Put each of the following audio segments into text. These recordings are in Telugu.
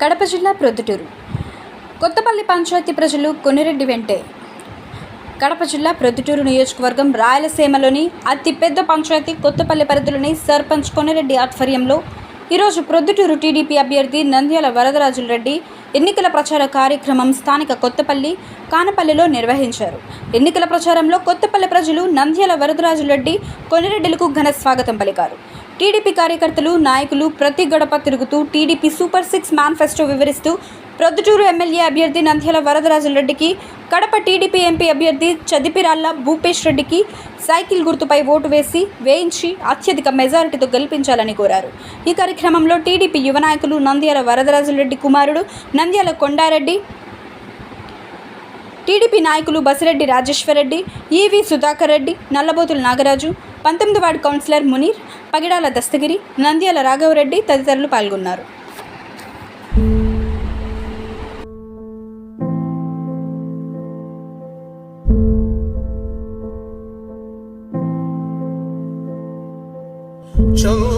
కడప జిల్లా ప్రొద్దుటూరు. కొత్తపల్లి పంచాయతీ ప్రజలు కొనిరెడ్డి వెంటే. కడప జిల్లా ప్రొద్దుటూరు నియోజకవర్గం రాయలసీమలోని అతిపెద్ద పంచాయతీ కొత్తపల్లి పరిధిలోని సర్పంచ్ కొనిరెడ్డి ఆధ్వర్యంలో ఈరోజు ప్రొద్దుటూరు టీడీపీ అభ్యర్థి నంద్యాల వరదరాజుల రెడ్డి ఎన్నికల ప్రచార కార్యక్రమం స్థానిక కొత్తపల్లి కానపల్లిలో నిర్వహించారు. ఎన్నికల ప్రచారంలో కొత్తపల్లి ప్రజలు నంద్యాల వరదరాజుల రెడ్డి కొనిరెడ్డిలకు ఘన స్వాగతం పలికారు. టీడీపీ కార్యకర్తలు నాయకులు ప్రతి గడప తిరుగుతూ టీడీపీ సూపర్ సిక్స్ మేనిఫెస్టో వివరిస్తూ ప్రొద్దుటూరు ఎమ్మెల్యే అభ్యర్థి నంద్యాల వరదరాజుల రెడ్డికి కడప టీడీపీ ఎంపీ అభ్యర్థి చదిపిరాళ్ళ భూపేష్ రెడ్డికి సైకిల్ గుర్తుపై ఓటు వేసి వేయించి అత్యధిక మెజారిటీతో గెలిపించాలని కోరారు. ఈ కార్యక్రమంలో టీడీపీ యువ నాయకులు నంద్యాల వరదరాజన్ రెడ్డి కుమారుడు నంద్యాల కొండారెడ్డి టీడీపీ నాయకులు బసిరెడ్డి రాజేశ్వరరెడ్డి ఈవి సుధాకర్ రెడ్డి నల్లబోతుల నాగరాజు పంతొమ్మిది వార్డు కౌన్సిలర్ మునీర్ పగిడాల దస్తగిరి నంద్యాల రాఘవరెడ్డి తదితరులు పాల్గొన్నారు. చంద్రుడా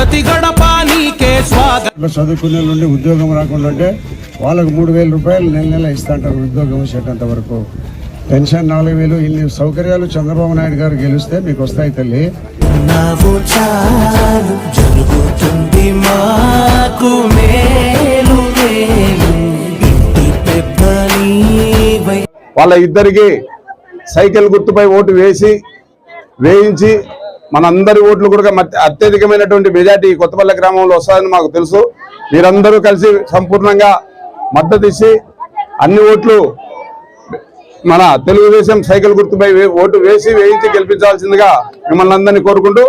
ప్రతి గడప నీకే స్వాగతం చదువుకునే నుండి ఉద్యోగం రాకుండా ఉంటే వాళ్ళకు మూడు వేల రూపాయలు నెల నెల ఇస్తాంటారు ఉద్యోగం వచ్చేటంత వరకు. పెన్షన్ నాలుగు వేలు ఇన్ని సౌకర్యాలు చంద్రబాబు నాయుడు గారు గెలిస్తే మీకు వస్తాయి తల్లి. జరుగుతుంది మాకు మేలు వాళ్ళ ఇద్దరికి సైకిల్ గుర్తుపై ఓటు వేసి వేయించి మనందరి ఓట్లు కూడా అత్యధికమైనటువంటి మెజార్టీ కొత్తపల్లి గ్రామంలో వస్తుందని మాకు తెలుసు. మీరందరూ కలిసి సంపూర్ణంగా మద్దతు ఇచ్చి అన్ని ఓట్లు మన తెలుగుదేశం సైకిల్ గుర్తుపై వే- ఓటు వేసి వేయించి గెలిపించాల్సిందిగా మిమ్మల్ని అందరినీ కోరుకుంటూ